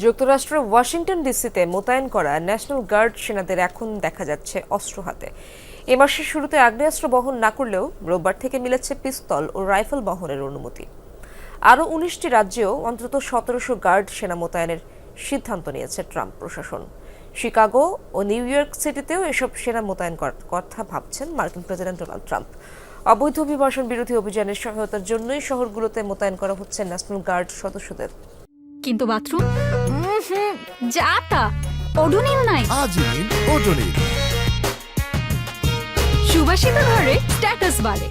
যুক্তরাষ্ট্রের ওয়াশিংটন ডিসিতে মোতায়েন করা ন্যাশনাল গার্ড সেনাদের এখন দেখা যাচ্ছে অস্ত্র হাতে। এ মাসের শুরুতে আগ্নেয়াস্ত্র বহন না করলেও রোববার থেকে মিলেছে পিস্তল ও রাইফেল বহনের অনুমতি। আরও উনিশটি রাজ্যেও অন্তত সতেরোশো গার্ড সেনা মোতায়েনের সিদ্ধান্ত নিয়েছে ট্রাম্প প্রশাসন। শিকাগো ও নিউ ইয়র্ক সিটিতেও এসব সেনা মোতায়েন করার কথা ভাবছেন মার্কিন প্রেসিডেন্ট ডোনাল্ড ট্রাম্প। অবৈধ অভিবাসন বিরোধী অভিযানের সহায়তার জন্যই শহরগুলোতে মোতায়েন করা হচ্ছে ন্যাশনাল গার্ড সদস্যদের। কিন্তু বাথরুম? যা তা। ওডোনিল নাই। ওডোনিল সুবাসিত ঘরে স্ট্যাটাস বাড়ে।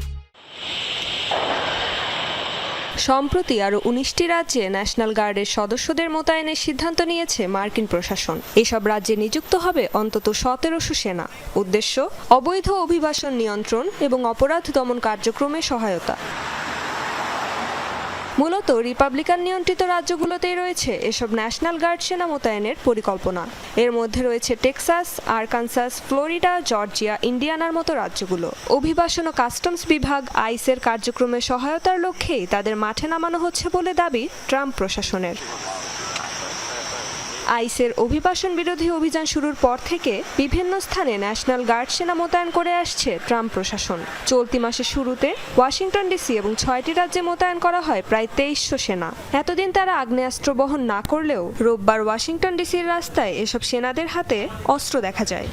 সম্প্রতি আরও উনিশটি রাজ্যে ন্যাশনাল গার্ডের সদস্যদের মোতায়েনের সিদ্ধান্ত নিয়েছে মার্কিন প্রশাসন। এসব রাজ্যে নিযুক্ত হবে অন্তত সতেরোশো সেনা। উদ্দেশ্য অবৈধ অভিবাসন নিয়ন্ত্রণ এবং অপরাধ দমন কার্যক্রমে সহায়তা। মূলত রিপাবলিকান নিয়ন্ত্রিত রাজ্যগুলোতেই রয়েছে এসব ন্যাশনাল গার্ড সেনা মোতায়েনের পরিকল্পনা। এর মধ্যে রয়েছে টেক্সাস, আরকানসাস, ফ্লোরিডা, জর্জিয়া, ইন্ডিয়ানার মতো রাজ্যগুলো। অভিবাসন ও কাস্টমস বিভাগ আইসের কার্যক্রমে সহায়তার লক্ষ্যেই তাদের মাঠে নামানো হচ্ছে বলে দাবি ট্রাম্প প্রশাসনের। আইসের অভিবাসন বিরোধী অভিযান শুরুর পর থেকে বিভিন্ন স্থানে ন্যাশনাল গার্ড সেনা মোতায়েন করে আসছে ট্রাম্প প্রশাসন। চলতি মাসের শুরুতে ওয়াশিংটন ডিসি এবং ছয়টি রাজ্যে মোতায়েন করা হয় প্রায় তেইশশো সেনা। এতদিন তারা আগ্নেয়াস্ত্র বহন না করলেও রোববার ওয়াশিংটন ডিসির রাস্তায় এসব সেনাদের হাতে অস্ত্র দেখা যায়।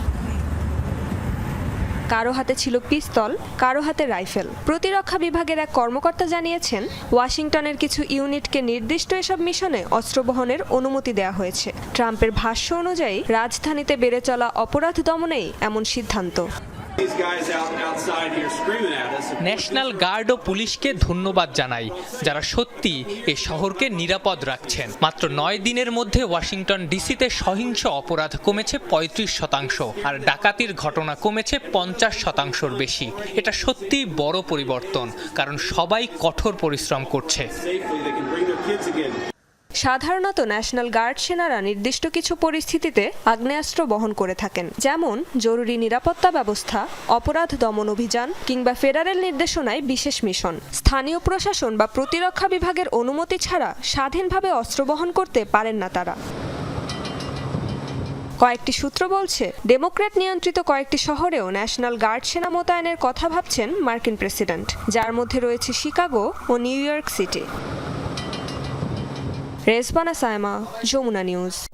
কারও হাতে ছিল পিস্তল, কারও হাতে রাইফেল। প্রতিরক্ষা বিভাগের এক কর্মকর্তা জানিয়েছেন, ওয়াশিংটনের কিছু ইউনিটকে নির্দিষ্ট এসব মিশনে অস্ত্র বহনের অনুমতি দেওয়া হয়েছে। ট্রাম্পের ভাষ্য অনুযায়ী, রাজধানীতে বেড়ে চলা অপরাধ দমনেই এমন সিদ্ধান্ত। ন্যাশনাল গার্ড ও পুলিশকে ধন্যবাদ জানাই যারা সত্যি এ শহরকে নিরাপদ রাখছেন। মাত্র নয় দিনের মধ্যে ওয়াশিংটন ডিসিতে সহিংস অপরাধ কমেছে পঁয়ত্রিশ শতাংশ আর ডাকাতির ঘটনা কমেছে পঞ্চাশ শতাংশর বেশি। এটা সত্যিই বড় পরিবর্তন কারণ সবাই কঠোর পরিশ্রম করছে। সাধারণত ন্যাশনাল গার্ড সেনারা নির্দিষ্ট কিছু পরিস্থিতিতে আগ্নেয়াস্ত্র বহন করে থাকেন, যেমন জরুরি নিরাপত্তা ব্যবস্থা, অপরাধ দমন অভিযান কিংবা ফেডারেল নির্দেশনায় বিশেষ মিশন। স্থানীয় প্রশাসন বা প্রতিরক্ষা বিভাগের অনুমতি ছাড়া স্বাধীনভাবে অস্ত্র বহন করতে পারেন না তারা। কয়েকটি সূত্র বলছে, ডেমোক্র্যাট নিয়ন্ত্রিত কয়েকটি শহরেও ন্যাশনাল গার্ড সেনা মোতায়েনের কথা ভাবছেন মার্কিন প্রেসিডেন্ট, যার মধ্যে রয়েছে শিকাগো ও নিউ ইয়র্ক সিটি। રેસ્પાના સાયમાં જોમુના ન્યૂઝ